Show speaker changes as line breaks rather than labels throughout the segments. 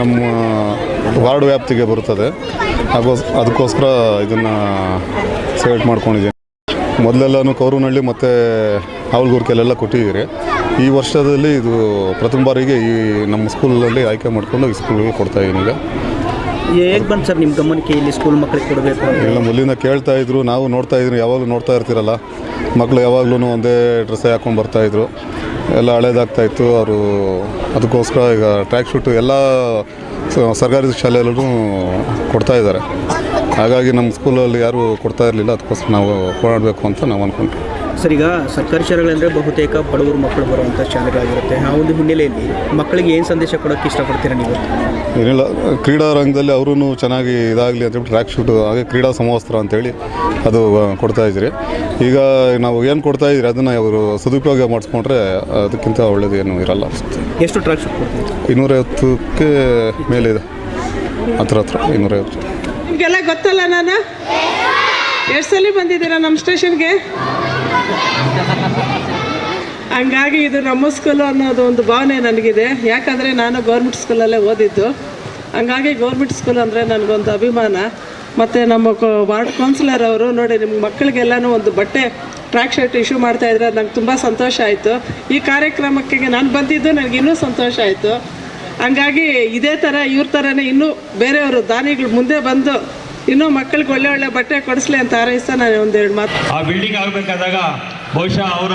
ನಮ್ಮ ವಾರ್ಡ್ ವ್ಯಾಪ್ತಿಗೆ ಬರುತ್ತದೆ ಹಾಗೂ ಅದಕ್ಕೋಸ್ಕರ ಇದನ್ನು ಸೆಲೆಕ್ಟ್ ಮಾಡ್ಕೊಂಡಿದ್ದೀನಿ. ಮೊದಲೆಲ್ಲನೂ ಕೌರನಹಳ್ಳಿ ಮತ್ತು ಹಾವಲ್ಗೂರ್ಕೆಲೆಲ್ಲ ಕೊಟ್ಟಿದ್ದೀರಿ. ಈ ವರ್ಷದಲ್ಲಿ ಇದು ಪ್ರಥಮ ಬಾರಿಗೆ ಈ ನಮ್ಮ ಸ್ಕೂಲಲ್ಲಿ ಆಯ್ಕೆ ಮಾಡಿಕೊಂಡು ಈ ಸ್ಕೂಲ್ಗೆ ಕೊಡ್ತಾ ಇದ್ದೀನಿ ಈಗ.
ಹೇಗೆ ಬಂತು ಸರ್ ನಿಮ್ಮ ಗಮನಕ್ಕೆ ಇಲ್ಲಿ ಸ್ಕೂಲ್ ಮಕ್ಕಳಿಗೆ ಕೊಡಬೇಕು ಅಂತ?
ಎಲ್ಲ ಮೊದಲಿಂದ ಕೇಳ್ತಾ ಇದ್ರು. ನಾವು ನೋಡ್ತಾ ಇದ್ರು ಯಾವಾಗಲೂ ನೋಡ್ತಾ ಇರ್ತೀರಲ್ಲ. ಮಕ್ಕಳು ಯಾವಾಗಲೂ ಒಂದೇ ಡ್ರೆಸ್ಸೇ ಹಾಕೊಂಡು ಬರ್ತಾಯಿದ್ರು ಎಲ್ಲ ಹಳೇದಾಗ್ತಾ ಇತ್ತು. ಅವರು ಅದಕ್ಕೋಸ್ಕರ ಈಗ ಟ್ರ್ಯಾಕ್ ಶೂಟು ಎಲ್ಲ ಸರ್ಕಾರಿ ಶಾಲೆಯಲ್ಲೂ ಕೊಡ್ತಾ ಇದ್ದಾರೆ. ಹಾಗಾಗಿ ನಮ್ಮ ಸ್ಕೂಲಲ್ಲಿ ಯಾರೂ ಕೊಡ್ತಾ ಇರಲಿಲ್ಲ. ಅದಕ್ಕೋಸ್ಕರ ನಾವು ಕೊಡಬೇಕು ಅಂತ ನಾವು ಅಂದ್ಕೊಂಡ್ವಿ
ಸರ್ ಈಗ ಸರ್ಕಾರಿ ಶಾಲೆಗಳಂದರೆ ಬಹುತೇಕ ಬಡವರು ಮಕ್ಕಳು ಬರುವಂಥ ಶಾಲೆಗಳಾಗಿರುತ್ತೆ. ಆ ಒಂದು ಹಿನ್ನೆಲೆಯಲ್ಲಿ ಮಕ್ಕಳಿಗೆ ಏನು ಸಂದೇಶ ಕೊಡೋಕ್ಕೆ ಇಷ್ಟಪಡ್ತೀರಾ ನೀವು?
ಏನಿಲ್ಲ ಕ್ರೀಡಾ ರಂಗದಲ್ಲಿ ಅವರೂ ಚೆನ್ನಾಗಿ ಇದಾಗಲಿ ಅಂತೇಳಿ ಟ್ರ್ಯಾಕ್ ಶೂಟ್ ಹಾಗೆ ಕ್ರೀಡಾ ಸಮವಸ್ತ್ರ ಅಂತೇಳಿ ಅದು ಕೊಡ್ತಾ ಇದ್ರಿ. ಈಗ ನಾವು ಏನು ಕೊಡ್ತಾ ಇದ್ರಿ ಅದನ್ನು ಅವರು ಸದುಪಯೋಗ ಮಾಡಿಸ್ಕೊಂಡ್ರೆ ಅದಕ್ಕಿಂತ ಒಳ್ಳೇದು ಏನು ಇರಲ್ಲ ಅನಿಸುತ್ತೆ.
ಎಷ್ಟು ಟ್ರ್ಯಾಕ್ ಶೂಟ್ ಕೊಡ್ತೀವಿ
ಇನ್ನೂರೈವತ್ತಕ್ಕೆ ಮೇಲೆ ಇದೆ ಹತ್ರ ಹತ್ರ ಇನ್ನೂರೈವತ್ತು.
ನಿಮಗೆಲ್ಲ ಗೊತ್ತಲ್ಲ ನಾನು? ಎಷ್ಟು ಸಲ ಬಂದಿದ್ದೀರಾ ನಮ್ಮ ಸ್ಟೇಷನ್ಗೆ ಹಂಗಾಗಿ ಇದು ನಮ್ಮ ಸ್ಕೂಲು ಅನ್ನೋದು ಒಂದು ಭಾವನೆ ನನಗಿದೆ. ಯಾಕಂದರೆ ನಾನು ಗೌರ್ಮೆಂಟ್ ಸ್ಕೂಲಲ್ಲೇ ಓದಿದ್ದು. ಹಂಗಾಗಿ ಗೌರ್ಮೆಂಟ್ ಸ್ಕೂಲ್ ಅಂದರೆ ನನಗೊಂದು ಅಭಿಮಾನ. ಮತ್ತು ನಮ್ಮ ವಾರ್ಡ್ ಕೌನ್ಸಿಲರ್ ಅವರು ನೋಡಿ ನಿಮ್ಮ ಮಕ್ಕಳಿಗೆಲ್ಲನೂ ಒಂದು ಬಟ್ಟೆ ಟ್ರ್ಯಾಕ್ ಶರ್ಟ್ ಇಶ್ಯೂ ಮಾಡ್ತಾ ಇದ್ರೆ ನಂಗೆ ತುಂಬ ಸಂತೋಷ ಆಯಿತು. ಈ ಕಾರ್ಯಕ್ರಮಕ್ಕೆ ನಾನು ಬಂದಿದ್ದು ನನಗೆ ಇನ್ನೂ ಸಂತೋಷ ಆಯಿತು. ಹಂಗಾಗಿ ಇದೇ ಥರ ಇವ್ರ ಥರನೇ ಇನ್ನೂ ಬೇರೆಯವರು ದಾನಿಗಳು ಮುಂದೆ ಬಂದು ಇನ್ನೂ ಮಕ್ಕಳಿಗೆ ಒಳ್ಳೆ ಒಳ್ಳೆ ಬಟ್ಟೆ ಕೊಡಿಸ್ಲಿ ಅಂತ ಆರೈಸ್ತಾ ನಾನು ಒಂದೆರಡು ಮಾತು
ಆ ಬಿಲ್ಡಿಂಗ್ ಆಗಬೇಕಾದಾಗ ಬಹುಶಃ ಅವರ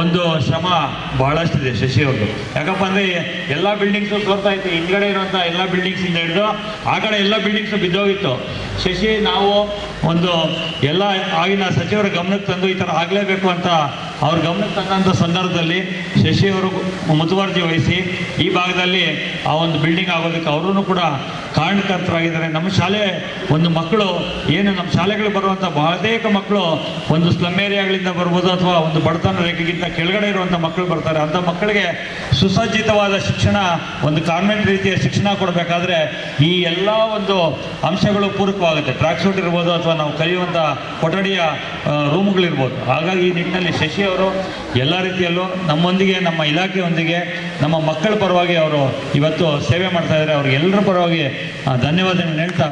ಒಂದು ಶ್ರಮ ಬಹಳಷ್ಟಿದೆ ಶಶಿ ಅವ್ರದ್ದು ಯಾಕಪ್ಪ ಅಂದರೆ ಎಲ್ಲ ಬಿಲ್ಡಿಂಗ್ಸು ತೋರ್ತಾ ಇತ್ತು. ಹಿಂದ್ಗಡೆ ಇರುವಂಥ ಎಲ್ಲ ಬಿಲ್ಡಿಂಗ್ಸಿಂದ ಹಿಡಿದು ಆ ಕಡೆ ಎಲ್ಲ ಬಿಲ್ಡಿಂಗ್ಸು ಬಿದ್ದೋಗಿತ್ತು. ಶಶಿ, ನಾವು ಒಂದು ಎಲ್ಲ ಆಗಿನ ಸಚಿವರ ಗಮನಕ್ಕೆ ತಂದು ಈ ಥರ ಆಗಲೇಬೇಕು ಅಂತ ಅವ್ರ ಗಮನಕ್ಕೆ ತಕ್ಕಂಥ ಸಂದರ್ಭದಲ್ಲಿ ಶಶಿ ಅವರು ಮುತುವರ್ಜಿ ವಹಿಸಿ ಈ ಭಾಗದಲ್ಲಿ ಆ ಒಂದು ಬಿಲ್ಡಿಂಗ್ ಆಗೋದಕ್ಕೆ ಅವರೂ ಕೂಡ ಕಾರಣಕರ್ತರಾಗಿದ್ದಾರೆ. ನಮ್ಮ ಶಾಲೆ ಒಂದು ಮಕ್ಕಳು, ಏನು ನಮ್ಮ ಶಾಲೆಗಳು ಬರುವಂಥ ಬಹುತೇಕ ಮಕ್ಕಳು ಒಂದು ಸ್ಲಮ್ ಏರಿಯಾಗಳಿಂದ ಬರ್ಬೋದು ಅಥವಾ ಒಂದು ಬಡತನ ರೇಖೆಗಿಂತ ಕೆಳಗಡೆ ಇರುವಂಥ ಮಕ್ಕಳು ಬರ್ತಾರೆ. ಅಂಥ ಮಕ್ಕಳಿಗೆ ಸುಸಜ್ಜಿತವಾದ ಶಿಕ್ಷಣ, ಒಂದು ಕಾನ್ವೆಂಟ್ ರೀತಿಯ ಶಿಕ್ಷಣ ಕೊಡಬೇಕಾದ್ರೆ ಈ ಎಲ್ಲ ಒಂದು ಅಂಶಗಳು ಪೂರಕವಾಗುತ್ತೆ. ಟ್ರ್ಯಾಕ್ ಸೂಟ್ ಇರ್ಬೋದು ಅಥವಾ ನಾವು ಕಲಿಯುವಂಥ ಕೊಠಡಿಯ ರೂಮ್ಗಳಿರ್ಬೋದು ಹಾಗಾಗಿ ಈ ನಿಟ್ಟಿನಲ್ಲಿ ಶಶಿ ಅವರು ಎಲ್ಲ ರೀತಿಯಲ್ಲೂ ನಮ್ಮೊಂದಿಗೆ, ನಮ್ಮ ಇಲಾಖೆಯೊಂದಿಗೆ, ನಮ್ಮ ಮಕ್ಕಳ ಪರವಾಗಿ ಅವರು ಇವತ್ತು ಸೇವೆ ಮಾಡ್ತಾ ಇದ್ದಾರೆ. ಅವ್ರಿಗೆ ಎಲ್ಲರ ಪರವಾಗಿ ಧನ್ಯವಾದಗಳನ್ನ ಹೇಳ್ತಾ